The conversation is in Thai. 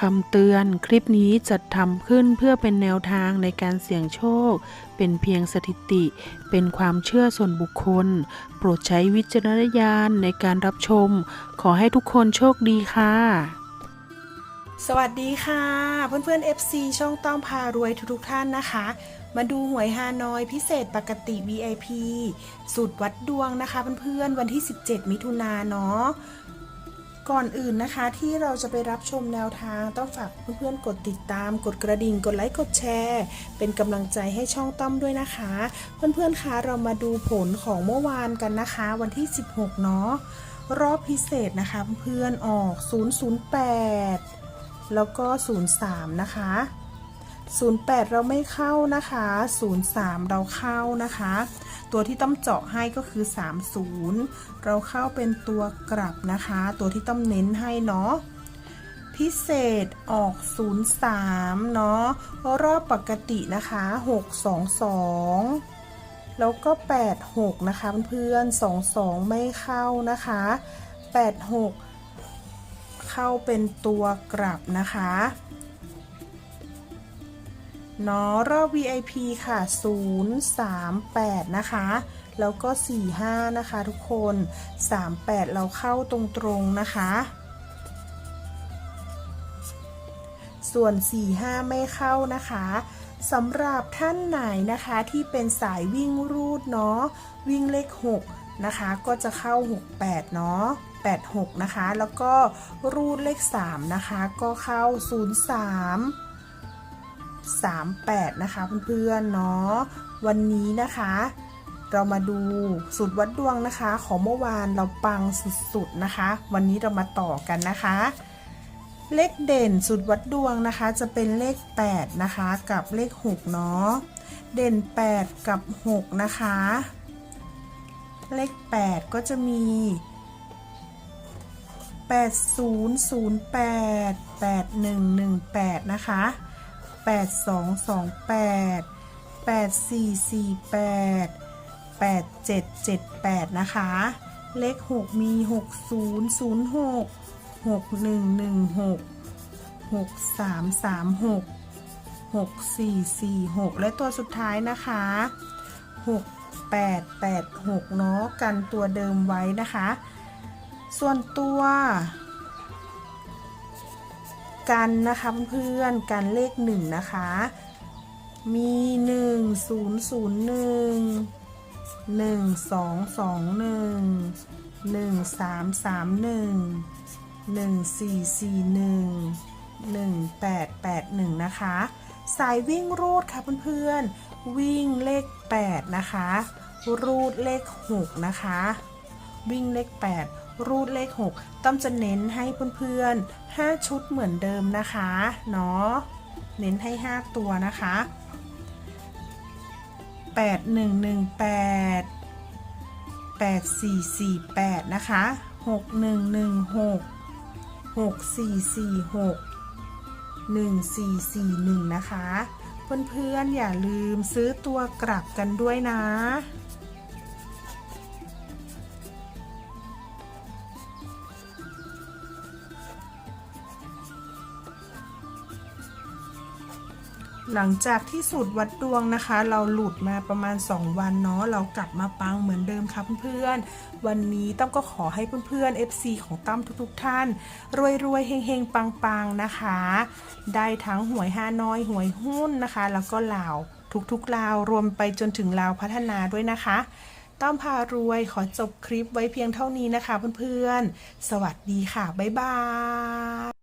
คำเตือนคลิปนี้จัดทำขึ้นเพื่อเป็นแนวทางในการเสี่ยงโชค เป็นเพียงสถิติ เป็นความเชื่อส่วนบุคคล โปรดใช้วิจารณญาณในการรับชม ขอให้ทุกคนโชคดีค่ะ สวัสดีค่ะ เพื่อนๆ FC ช่องต้องพารวยทุกๆท่านนะคะ มาดูหวยฮานอยพิเศษปกติ VIP สูตรวัดดวงนะคะเพื่อนๆวันที่ 17 มิถุนาเนาะ ก่อนอื่นนะคะที่เราจะไปรับชมแนวทางต้องฝากเพื่อนๆกดติดตาม กดกระดิ่ง กดไลค์กดแชร์ เป็นกำลังใจให้ช่องต้อมด้วยนะคะ เพื่อนๆคะเรามาดูผลของเมื่อวานกันนะคะ วันที่ 16 เนาะรอบพิเศษนะคะเพื่อนๆออก 008 แล้วก็ 03 นะคะ 08 เราไม่เข้านะคะ 03 เราเข้านะคะ ตัวที่ต้องเจาะให้ก็คือ 30 เราเข้าเป็นตัวกลับนะคะ ตัวที่ต้องเน้นให้เนาะพิเศษออก 03 เนาะรอบปกตินะคะ 622 แล้วก็ 86 นะคะเพื่อนๆ22 ไม่เข้านะคะ 86 เข้าเป็นตัวกลับนะคะ เนาะรอบ VIP ค่ะ 038 นะคะ แล้วก็ 45 นะคะทุกคน 38 เราเข้าตรงๆนะคะ ส่วน 45 ไม่เข้านะคะสำหรับท่านไหนนะคะที่เป็นสายวิ่งรูดเนาะวิ่งเลข 6 นะคะ ก็จะเข้า 68 เนาะ86 นะคะ แล้วก็รูดเลข 3 นะคะ ก็เข้า 03 38 นะคะเพื่อนๆเนาะวันนี้นะคะ เรามาดูสูตรวัดดวงนะคะ ของเมื่อวานเราปังสุดๆนะคะ วันนี้เรามาต่อกันนะคะ เลขเด่นสูตรวัดดวงนะคะ จะเป็นเลข 8 นะคะ กับเลข 6 เนาะเด่น 8 กับ 6 นะคะ เลข 8 ก็จะมี 8008 8118 นะคะ 8228 8448 8778 นะคะ เลข 6 มี 6006 6116 6336 6446 และตัวสุดท้ายนะคะ 6886 เนาะกันตัวเดิมไว้นะคะ ส่วนตัว กันนะคะเพื่อนๆกันเลขหนึ่งนะคะ มีหนึ่งศูนย์ศูนย์หนึ่งหนึ่งสองสองหนึ่งหนึ่งสามสามหนึ่งหนึ่งสี่สี่หนึ่งหนึ่งแปดแปดหนึ่งนะคะ สายวิ่งรูดค่ะเพื่อนๆวิ่งเลขแปดนะคะ รูดเลขหกนะคะ วิ่งเลข8 รูดเลข 6 ต้อมจะเน้นให้เพื่อนๆ 5 ชุดเหมือนเดิมนะคะเนาะเน้นให้ 5 ตัวนะคะ 8118 8448 นะคะ 6116 6446 1441 นะคะ เพื่อนๆ อย่าลืมซื้อตัวกลับกันด้วยนะ หลังจากที่สูตรวัดดวงนะคะ เราหลุดมาประมาณ 2 วันเนาะเรากลับมาปังเหมือนเดิมครับเพื่อนๆวันนี้ตั้มก็ขอให้เพื่อนๆ FC ของตั้มทุกๆท่าน รวยๆเฮงๆ ปังๆนะคะ ได้ทั้งหวยฮาน้อยหวยหุ้นนะคะ แล้วก็ลาวทุกๆลาวรวมไปจนถึงลาวพัฒนาด้วยนะคะต้อมพารวยขอจบคลิปไว้เพียงเท่านี้นะคะเพื่อนๆ สวัสดีค่ะ บ๊ายบาย